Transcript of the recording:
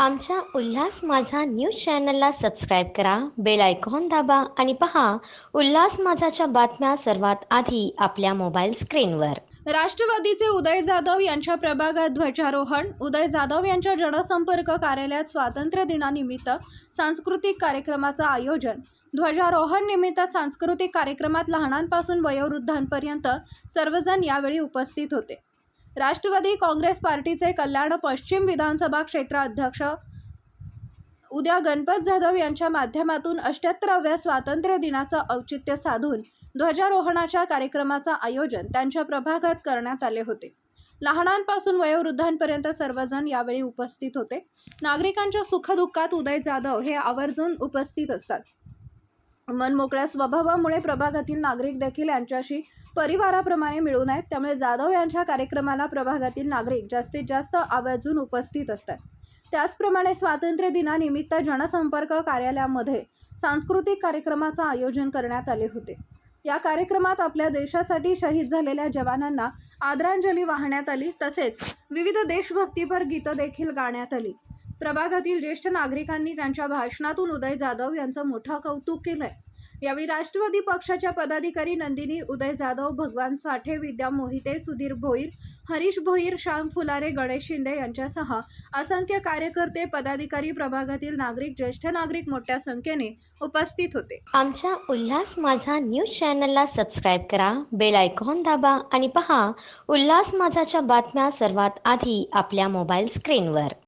आमच्या उल्हास माझा न्यूज चॅनलला सबस्क्राईब करा बेल आयकॉन दाबा आणि पहा उल्हास माझाच्या बातम्या सर्वात आधी आपल्या मोबाईल स्क्रीनवर. राष्ट्रवादीचे उदय जाधव यांच्या प्रभागात ध्वजारोहण उदय जाधव यांच्या जनसंपर्क कार्यालयात स्वातंत्र्य दिनानिमित्त सांस्कृतिक कार्यक्रमाचं आयोजन. ध्वजारोहण निमित्त सांस्कृतिक कार्यक्रमात लहानांपासून वयोवृद्धांपर्यंत सर्वजण यावेळी उपस्थित होते. राष्ट्रवादी काँग्रेस पार्टीचे कल्याण पश्चिम विधानसभा क्षेत्र अध्यक्ष उद्या गणपत जाधव यांच्या माध्यमातून अष्ट्याहत्तराव्या स्वातंत्र्य दिनाचं औचित्य साधून ध्वजारोहणाच्या कार्यक्रमाचं आयोजन त्यांच्या प्रभागात करण्यात आले होते. लहानांपासून वयोवृद्धांपर्यंत सर्वजण यावेळी उपस्थित होते. नागरिकांच्या सुखदुःखात उदय जाधव हे आवर्जून उपस्थित असतात. मनमोकळ्या स्वभावामुळे प्रभागातील नागरिक देखील यांच्याशी परिवाराप्रमाणे मिळून आहेत. त्यामुळे जाधव यांच्या कार्यक्रमाला प्रभागातील नागरिक जास्तीत जास्त आवर्जून उपस्थित असतात. त्याचप्रमाणे स्वातंत्र्य दिनानिमित्त जनसंपर्क कार्यालयामध्ये सांस्कृतिक कार्यक्रमाचं आयोजन करण्यात आले होते. या कार्यक्रमात आपल्या देशासाठी शहीद झालेल्या जवानांना आदरांजली वाहण्यात आली. तसेच विविध देशभक्तीपर गीतं देखील गाण्यात आली. प्रभागातील ज्येष्ठ नागरिकांनी त्यांच्या भाषणातून उदय जाधव यांचं मोठं कौतुक केलं आहे यावेळी राष्ट्रवादी पक्षाच्या पदाधिकारी नंदिनी उदय जाधव भगवान साठे विद्या मोहिते सुधीर भोईर हरीश भोईर श्याम फुलारे गणेश शिंदे यांच्यासह असंख्य कार्यकर्ते पदाधिकारी प्रभागातील नागरिक ज्येष्ठ नागरिक मोठ्या संख्येने उपस्थित होते. आमच्या उल्हास माझा न्यूज चॅनलला सबस्क्राईब करा बेल आयकॉन दाबा आणि पहा उल्हास माझाच्या बातम्या सर्वात आधी आपल्या मोबाईल स्क्रीनवर.